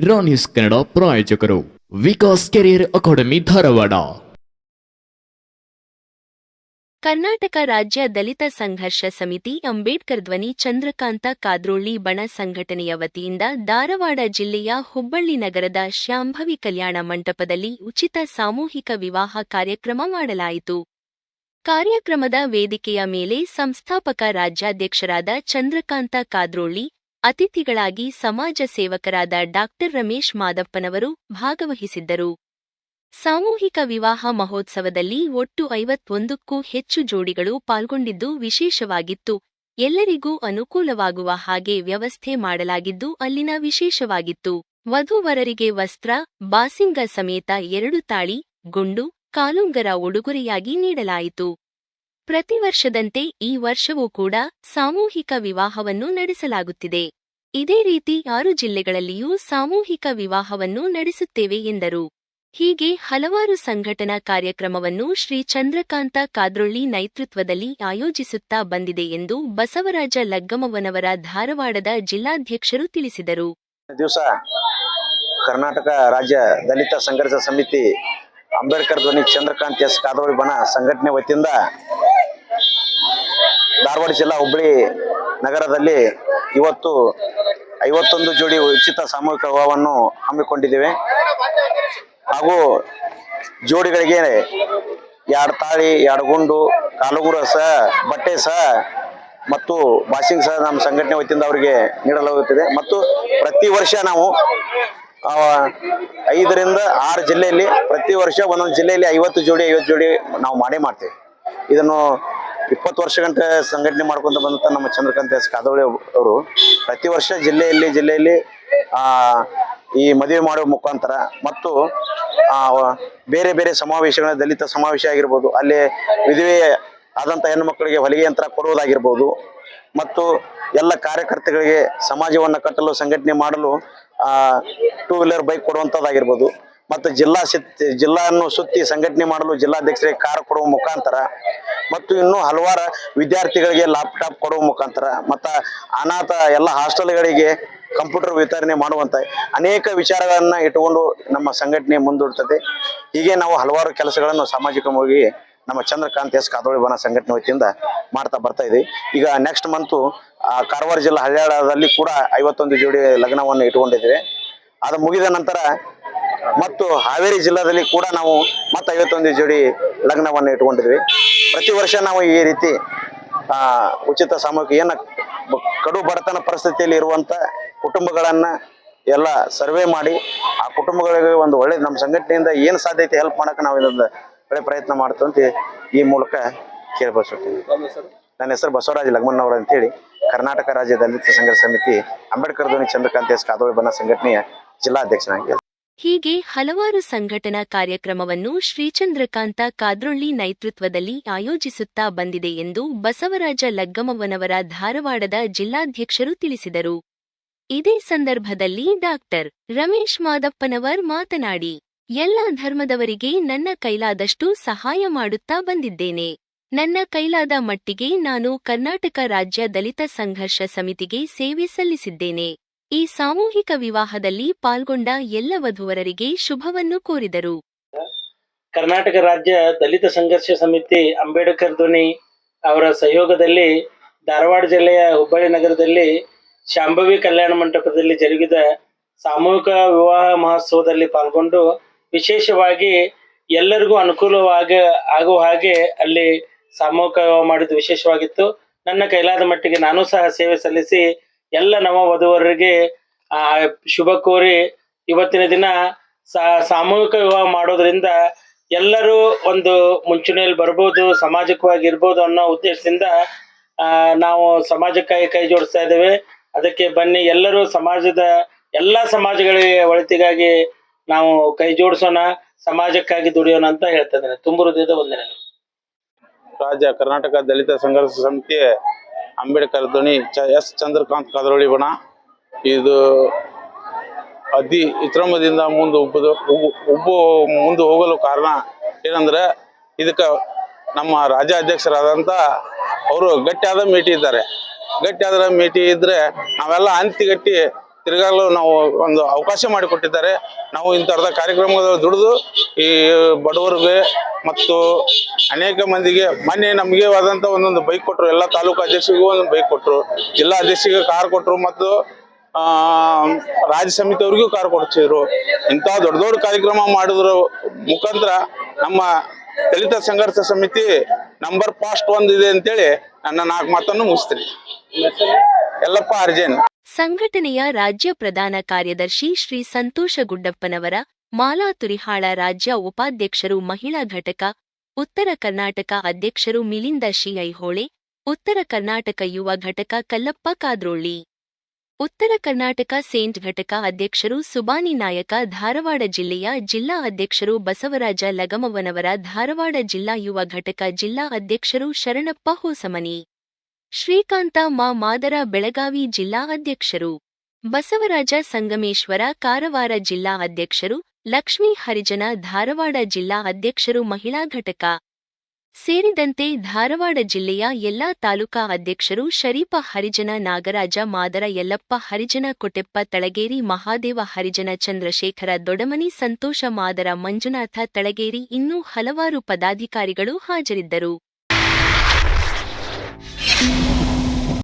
ರಾ ಕನ್ನಡ ಪ್ರಾಯೋಜಕರು Vikas career academy Dharwad. Karnataka Rajya Dalit ಸಂಘರ್ಷ ಸಮಿತಿ ಅಂಬೇಡ್ಕರ್ ಧ್ವನಿ ಚಂದ್ರಕಾಂತ ಕಾದ್ರೋಳಿ ಬಣ ಸಂಘಟನೆಯ ವತಿಯಿಂದ ಧಾರವಾಡ ಜಿಲ್ಲೆಯ ಹುಬ್ಬಳ್ಳಿ ನಗರದ ಶಾಂಭವಿ ಕಲ್ಯಾಣ ಮಂಟಪದಲ್ಲಿ ಉಚಿತ ಸಾಮೂಹಿಕ ವಿವಾಹ ಕಾರ್ಯಕ್ರಮ ಮಾಡಲಾಯಿತು. ಕಾರ್ಯಕ್ರಮದ ವೇದಿಕೆಯ ಮೇಲೆ ಸಂಸ್ಥಾಪಕ ರಾಜ್ಯಾಧ್ಯಕ್ಷರಾದ ಚಂದ್ರಕಾಂತ ಕಾದ್ರೋಳಿ ಅತಿಥಿಗಳಾಗಿ ಸಮಾಜ ಸೇವಕರಾದ ಡಾಕ್ಟರ್ ರಮೇಶ್ ಮಾದಪ್ಪನವರು ಭಾಗವಹಿಸಿದ್ದರು. ಸಾಮೂಹಿಕ ವಿವಾಹ ಮಹೋತ್ಸವದಲ್ಲಿ ಒಟ್ಟು ಐವತ್ತೊಂದಕ್ಕೂ ಹೆಚ್ಚು ಜೋಡಿಗಳು ಪಾಲ್ಗೊಂಡಿದ್ದು ವಿಶೇಷವಾಗಿತ್ತು. ಎಲ್ಲರಿಗೂ ಅನುಕೂಲವಾಗುವ ಹಾಗೆ ವ್ಯವಸ್ಥೆ ಮಾಡಲಾಗಿದ್ದು ಅಲ್ಲಿನ ವಿಶೇಷವಾಗಿತ್ತು. ವಧುವರರಿಗೆ ವಸ್ತ್ರ, ಬಾಸಿಂಗ ಸಮೇತ ಎರಡು ತಾಳಿ, ಗುಂಡು, ಕಾಲುಂಗರ ಉಡುಗೊರೆಯಾಗಿ ನೀಡಲಾಯಿತು. ಪ್ರತಿ ವರ್ಷದಂತೆ ಈ ವರ್ಷವೂ ಕೂಡ ಸಾಮೂಹಿಕ ವಿವಾಹವನ್ನು ನಡೆಸಲಾಗುತ್ತಿದೆ. ಇದೇ ರೀತಿ ಆರು ಜಿಲ್ಲೆಗಳಲ್ಲಿಯೂ ಸಾಮೂಹಿಕ ವಿವಾಹವನ್ನು ನಡೆಸುತ್ತೇವೆ ಎಂದರು. ಹೀಗೆ ಹಲವಾರು ಸಂಘಟನಾ ಕಾರ್ಯಕ್ರಮವನ್ನು ಶ್ರೀ ಚಂದ್ರಕಾಂತ ಕಾದ್ರೊಳ್ಳಿ ನೇತೃತ್ವದಲ್ಲಿ ಆಯೋಜಿಸುತ್ತಾ ಬಂದಿದೆ ಎಂದು ಬಸವರಾಜ ಲಗ್ಗಮವನವರ ಧಾರವಾಡದ ಜಿಲ್ಲಾಧ್ಯಕ್ಷರು ತಿಳಿಸಿದರು. ದಿವಸ ಕರ್ನಾಟಕ ರಾಜ್ಯ ದಲಿತ ಸಂಘರ್ಷ ಸಮಿತಿ ಅಂಬೇಡ್ಕರ್ ಧ್ವನಿ ಚಂದ್ರಕಾಂತ್ ಎಸ್ ಕಾದ್ರೋಳಿ ಬಣ ಸಂಘಟನೆ ವತಿಯಿಂದ ಧಾರವಾಡ ಜಿಲ್ಲಾ ಹುಬ್ಬಳ್ಳಿ ನಗರದಲ್ಲಿ ಇವತ್ತು ಐವತ್ತೊಂದು ಜೋಡಿ ಉಚಿತ ಸಾಮೂಹಿಕ ವಿವಾಹವನ್ನು ಹಮ್ಮಿಕೊಂಡಿದ್ದೇವೆ. ಹಾಗೂ ಜೋಡಿಗಳಿಗೆ ಎರಡು ತಾಳಿ, ಎರಡು ಗುಂಡು, ಕಾಲುಗುರ ಸಹ, ಬಟ್ಟೆ ಸಹ ಮತ್ತು ವಾಷಿಂಗ್ ಸಹ ನಮ್ಮ ಸಂಘಟನೆ ವತಿಯಿಂದ ಅವರಿಗೆ ನೀಡಲಾಗುತ್ತದೆ. ಮತ್ತು ಪ್ರತಿ ವರ್ಷ ನಾವು ಐದರಿಂದ ಆರು ಜಿಲ್ಲೆಯಲ್ಲಿ ಪ್ರತಿ ವರ್ಷ ಒಂದೊಂದು ಜಿಲ್ಲೆಯಲ್ಲಿ ಐವತ್ತು ಜೋಡಿ ಐವತ್ತು ಜೋಡಿ ನಾವು ಮಾಡೇ ಮಾಡ್ತೇವೆ. ಇದನ್ನು ಇಪ್ಪತ್ತು ವರ್ಷ ಗಂಟೆ ಸಂಘಟನೆ ಮಾಡ್ಕೊಂತ ಬಂದಂತ ನಮ್ಮ ಚಂದ್ರಕಾಂತ್ ಎಸ್ ಕಾದೋಳಿ ಅವರು. ಪ್ರತಿ ವರ್ಷ ಜಿಲ್ಲೆಯಲ್ಲಿ ಜಿಲ್ಲೆಯಲ್ಲಿ, ಆ, ಈ ಮದುವೆ ಮಾಡುವ ಮುಖಾಂತರ ಮತ್ತು ಬೇರೆ ಬೇರೆ ಸಮಾವೇಶಗಳ ದಲಿತ ಸಮಾವೇಶ ಆಗಿರ್ಬೋದು, ಅಲ್ಲಿ ವಿಧವೆ ಆದಂಥ ಹೆಣ್ಣು ಮಕ್ಕಳಿಗೆ ಹೊಲಿಗೆ ಯಂತ್ರ ಕೊಡುವುದಾಗಿರ್ಬೋದು, ಮತ್ತು ಎಲ್ಲ ಕಾರ್ಯಕರ್ತರಿಗೆ ಸಮಾಜವನ್ನು ಕಟ್ಟಲು, ಸಂಘಟನೆ ಮಾಡಲು ಟೂ ವೀಲರ್ ಬೈಕ್ ಕೊಡುವಂಥದ್ದಾಗಿರ್ಬೋದು ಮತ್ತು ಜಿಲ್ಲಾ ಸುತ್ತಿ ಜಿಲ್ಲಾವನ್ನು ಸುತ್ತಿ ಸಂಘಟನೆ ಮಾಡಲು ಜಿಲ್ಲಾಧ್ಯಕ್ಷರಿಗೆ ಕಾರ್ ಕೊಡುವ ಮುಖಾಂತರ ಮತ್ತು ಇನ್ನೂ ಹಲವಾರು ವಿದ್ಯಾರ್ಥಿಗಳಿಗೆ ಲ್ಯಾಪ್ಟಾಪ್ ಕೊಡುವ ಮುಖಾಂತರ ಮತ್ತು ಅನಾಥ ಎಲ್ಲ ಹಾಸ್ಟೆಲ್ಗಳಿಗೆ ಕಂಪ್ಯೂಟರ್ ವಿತರಣೆ ಮಾಡುವಂಥ ಅನೇಕ ವಿಚಾರಗಳನ್ನು ಇಟ್ಟುಕೊಂಡು ನಮ್ಮ ಸಂಘಟನೆ ಮುಂದೂಡ್ತದೆ. ಹೀಗೆ ನಾವು ಹಲವಾರು ಕೆಲಸಗಳನ್ನು ಸಾಮಾಜಿಕವಾಗಿ ನಮ್ಮ ಚಂದ್ರಕಾಂತ್ ಎಸ್ ಕಾದೋಳಿ ಬನ ಸಂಘಟನೆ ವತಿಯಿಂದ ಮಾಡ್ತಾ ಬರ್ತಾ ಇದ್ದೀವಿ ಈಗ ನೆಕ್ಸ್ಟ್ ಮಂತು ಕಾರವಾರ ಜಿಲ್ಲಾ ಹಳ್ಯಾಳದಲ್ಲಿ ಕೂಡ ಐವತ್ತೊಂದು ಜೋಡಿ ಲಗ್ನವನ್ನು ಇಟ್ಕೊಂಡಿದ್ದೇವೆ ಅದು ಮುಗಿದ ನಂತರ ಮತ್ತು ಹಾವೇರಿ ಜಿಲ್ಲಾದಲ್ಲಿ ಕೂಡ ನಾವು ಮತ್ತೆ ಐವತ್ತೊಂದು ಜೋಡಿ ಲಗ್ನವನ್ನು ಇಟ್ಕೊಂಡಿದ್ವಿ. ಪ್ರತಿ ವರ್ಷ ನಾವು ಈ ರೀತಿ ಉಚಿತ ಸಾಮೂಹಿಕ ಏನ ಕಡು ಬಡತನ ಪರಿಸ್ಥಿತಿಯಲ್ಲಿ ಇರುವಂತ ಕುಟುಂಬಗಳನ್ನ ಎಲ್ಲ ಸರ್ವೆ ಮಾಡಿ, ಆ ಕುಟುಂಬಗಳಿಗೆ ಒಂದು ಒಳ್ಳೆ ನಮ್ಮ ಸಂಘಟನೆಯಿಂದ ಏನು ಸಾಧ್ಯತೆ ಹೆಲ್ಪ್ ಮಾಡೋಕೆ ನಾವು ಇದೊಂದು ಒಳ್ಳೆ ಪ್ರಯತ್ನ ಮಾಡ್ತೀವಿ ಅಂತ ಈ ಮೂಲಕ ಕೇಳ್ಬಯಸುತ್ತೀನಿ ನನ್ನ ಹೆಸರು ಬಸವರಾಜ ಅಂತ ಅಂತೇಳಿ, ಕರ್ನಾಟಕ ರಾಜ್ಯ ದಲಿತ ಸಂಘರ್ಷ ಸಮಿತಿ ಅಂಬೇಡ್ಕರ್ ಧ್ವನಿ ಚಂದ್ರಕಾಂತ್ ಎಸ್ ಕಾದೋಳಿ ಬಣ್ಣ ಸಂಘಟನೆಯ ಜಿಲ್ಲಾಧ್ಯಕ್ಷನಾಗಿ ಹೀಗೆ ಹಲವಾರು ಸಂಘಟನಾ ಕಾರ್ಯಕ್ರಮವನ್ನು ಶ್ರೀಚಂದ್ರಕಾಂತ ಕಾದ್ರೊಳ್ಳಿ ನೇತೃತ್ವದಲ್ಲಿ ಆಯೋಜಿಸುತ್ತಾ ಬಂದಿದೆ ಎಂದು ಬಸವರಾಜ ಲಗ್ಗಮವನವರ ಧಾರವಾಡದ ಜಿಲ್ಲಾಧ್ಯಕ್ಷರು ತಿಳಿಸಿದರು. ಇದೇ ಸಂದರ್ಭದಲ್ಲಿ ಡಾಕ್ಟರ್ ರಮೇಶ್ ಮಾದಪ್ಪನವರ್ ಮಾತನಾಡಿ, ಎಲ್ಲ ಧರ್ಮದವರಿಗೆ ನನ್ನ ಕೈಲಾದಷ್ಟು ಸಹಾಯ ಮಾಡುತ್ತಾ ಬಂದಿದ್ದೇನೆ. ನನ್ನ ಕೈಲಾದ ಮಟ್ಟಿಗೆ ನಾನು ಕರ್ನಾಟಕ ರಾಜ್ಯ ದಲಿತ ಸಂಘರ್ಷ ಸಮಿತಿಗೆ ಸೇವೆ ಸಲ್ಲಿಸಿದ್ದೇನೆ. ಈ ಸಾಮೂಹಿಕ ವಿವಾಹದಲ್ಲಿ ಪಾಲ್ಗೊಂಡ ಎಲ್ಲ ವಧುವರರಿಗೆ ಶುಭವನ್ನು ಕೋರಿದರು. ಕರ್ನಾಟಕ ರಾಜ್ಯ ದಲಿತ ಸಂಘರ್ಷ ಸಮಿತಿ ಅಂಬೇಡ್ಕರ್ ಧ್ವನಿ ಅವರ ಸಹಯೋಗದಲ್ಲಿ ಧಾರವಾಡ ಜಿಲ್ಲೆಯ ಹುಬ್ಬಳ್ಳಿ ನಗರದಲ್ಲಿ ಶಾಂಭವಿ ಕಲ್ಯಾಣ ಮಂಟಪದಲ್ಲಿ ಜರುಗಿದ ಸಾಮೂಹಿಕ ವಿವಾಹ ಮಹೋತ್ಸವದಲ್ಲಿ ಪಾಲ್ಗೊಂಡು ವಿಶೇಷವಾಗಿ ಎಲ್ಲರಿಗೂ ಅನುಕೂಲವಾಗ ಆಗುವ ಹಾಗೆ ಅಲ್ಲಿ ಸಾಮೂಹಿಕ ವಿವಾಹ ಮಾಡಿದ್ದು ವಿಶೇಷವಾಗಿತ್ತು. ನನ್ನ ಕೈಲಾದ ಮಟ್ಟಿಗೆ ನಾನು ಸಹ ಸೇವೆ ಸಲ್ಲಿಸಿ ಎಲ್ಲ ನವ ವಧುವರರಿಗೆ ಆ, ಶುಭ ಕೋರಿ ಇವತ್ತಿನ ದಿನ ಸಾಮೂಹಿಕ ವಿವಾಹ ಮಾಡೋದ್ರಿಂದ ಎಲ್ಲರೂ ಒಂದು ಮುಂಚೂಣಿಯಲ್ಲಿ ಬರ್ಬೋದು, ಸಾಮಾಜಿಕವಾಗಿ ಇರ್ಬೋದು ಅನ್ನೋ ಉದ್ದೇಶದಿಂದ ನಾವು ಸಮಾಜಕ್ಕಾಗಿ ಕೈ ಜೋಡಿಸ್ತಾ ಇದ್ದೇವೆ. ಅದಕ್ಕೆ ಬನ್ನಿ, ಎಲ್ಲರೂ ಸಮಾಜದ ಎಲ್ಲಾ ಸಮಾಜಗಳಿಗೆ ಒಳಿತಿಗಾಗಿ ನಾವು ಕೈ ಜೋಡಿಸೋಣ, ಸಮಾಜಕ್ಕಾಗಿ ದುಡಿಯೋಣ ಅಂತ ಹೇಳ್ತಾ ಇದ್ದೇನೆ. ತುಂಬ ಹೃದಯದ ವಂದನೆಗಳು. ರಾಜ್ಯ ಕರ್ನಾಟಕ ದಲಿತ ಸಂಘರ್ಷ ಸಮಿತಿ ಅಂಬೇಡ್ಕರ್ ಧ್ವನಿ ಚ ಎಸ್ ಚಂದ್ರಕಾಂತ್ ಕದರೊಳಿ ಬಣ. ಇದು ಅತಿ ವಿಕ್ರಮದಿಂದ ಮುಂದೆ ಉಬ್ಬದು ಉಬ್ಬು ಮುಂದೆ ಹೋಗಲು ಕಾರಣ ಏನಂದ್ರೆ ಇದಕ್ಕೆ ನಮ್ಮ ರಾಜ್ಯಾಧ್ಯಕ್ಷರಾದಂಥ ಅವರು ಗಟ್ಟಿಯಾದ ಮೇಟಿ ಇದ್ದಾರೆ. ಗಟ್ಟಿಯಾದ ಮೇಟಿ ಇದ್ರೆ ನಾವೆಲ್ಲ ಅಂತಿಗಟ್ಟಿ ತಿರುಗಾಗಲು ನಾವು ಒಂದು ಅವಕಾಶ ಮಾಡಿಕೊಟ್ಟಿದ್ದಾರೆ. ನಾವು ಇಂಥರದ ಕಾರ್ಯಕ್ರಮದಲ್ಲಿ ದುಡಿದು ಈ ಬಡವರಿಗೆ ಮತ್ತು ಅನೇಕ ಮಂದಿಗೆ ಮೊನ್ನೆ ನಮಗೆ ಆದಂಥ ಒಂದೊಂದು ಬೈಕ್ ಕೊಟ್ಟರು ಎಲ್ಲ ತಾಲೂಕು ಅಧ್ಯಕ್ಷರಿಗೂ ಒಂದು ಬೈಕ್ ಕೊಟ್ಟರು ಜಿಲ್ಲಾ ಅಧ್ಯಕ್ಷರಿಗೆ ಕಾರ್ ಕೊಟ್ಟರು ಮತ್ತು ರಾಜ್ಯ ಸಮಿತಿಯವರಿಗೂ ಕಾರ್ ಕೊಡ್ತಿದ್ರು ಇಂಥ ದೊಡ್ಡ ದೊಡ್ಡ ಕಾರ್ಯಕ್ರಮ ಮಾಡಿದ್ರ ಮುಖಾಂತರ ನಮ್ಮ ದಲಿತ ಸಂಘರ್ಷ ಸಮಿತಿ ನಂಬರ್ ಫಾಸ್ಟ್ ಒಂದಿದೆ ಅಂತೇಳಿ ನನ್ನ ನಾಲ್ಕು ಮಾತನ್ನು ಮುಗಿಸ್ತೀನಿ. ಎಲ್ಲಪ್ಪ, ಅರ್ಜೇನ್. ಸಂಘಟನೆಯ ರಾಜ್ಯ ಪ್ರಧಾನ ಕಾರ್ಯದರ್ಶಿ ಶ್ರೀ ಸಂತೋಷ ಗುಡ್ಡಪ್ಪನವರ ಮಾಲಾ ತುರಿಹಾಳ ರಾಜ್ಯ ಉಪಾಧ್ಯಕ್ಷರು ಮಹಿಳಾ ಘಟಕ, ಉತ್ತರ ಕರ್ನಾಟಕ ಅಧ್ಯಕ್ಷರು ಮಿಲಿಂದ ಶಿ ಐಹೊಳೆ, ಉತ್ತರ ಕರ್ನಾಟಕ ಯುವ ಘಟಕ ಕಲ್ಲಪ್ಪ ಕಾದ್ರೋಳ್ಳಿ. ಉತ್ತರ ಕರ್ನಾಟಕ ಸೇಂಟ್ ಘಟಕ ಅಧ್ಯಕ್ಷರು ಸುಬಾನಿ ನಾಯಕ ಧಾರವಾಡ ಜಿಲ್ಲೆಯ ಜಿಲ್ಲಾ ಅಧ್ಯಕ್ಷರು ಬಸವರಾಜ ಲಗಮವನವರ ಧಾರವಾಡ ಜಿಲ್ಲಾ ಯುವ ಘಟಕ ಜಿಲ್ಲಾ ಅಧ್ಯಕ್ಷರು ಶರಣಪ್ಪ ಹೋಸಮನಿ. ಶ್ರೀಕಾಂತ ಮಾ ಮಾದರ ಬೆಳಗಾವಿ ಜಿಲ್ಲಾ ಅಧ್ಯಕ್ಷರು. ಬಸವರಾಜ ಸಂಗಮೇಶ್ವರ ಕಾರವಾರ ಜಿಲ್ಲಾ ಅಧ್ಯಕ್ಷರು. ಲಕ್ಷ್ಮೀ ಹರಿಜನ ಧಾರವಾಡ ಜಿಲ್ಲಾ ಅಧ್ಯಕ್ಷರು ಮಹಿಳಾ ಘಟಕ. ಸೇರಿದಂತೆ ಧಾರವಾಡ ಜಿಲ್ಲೆಯ ಎಲ್ಲಾ ತಾಲೂಕಾ ಅಧ್ಯಕ್ಷರು ಶರೀಫ ಹರಿಜನ ನಾಗರಾಜ ಮಾದರ ಯಲ್ಲಪ್ಪ ಹರಿಜನ ಕೊಟೆಪ್ಪ ತಳಗೇರಿ ಮಹಾದೇವ ಹರಿಜನ ಚಂದ್ರಶೇಖರ ದೊಡಮನಿ ಸಂತೋಷ ಮಾದರ ಮಂಜುನಾಥ ತಳಗೇರಿ ಇನ್ನೂ ಹಲವಾರು ಪದಾಧಿಕಾರಿಗಳು ಹಾಜರಿದ್ದರು. you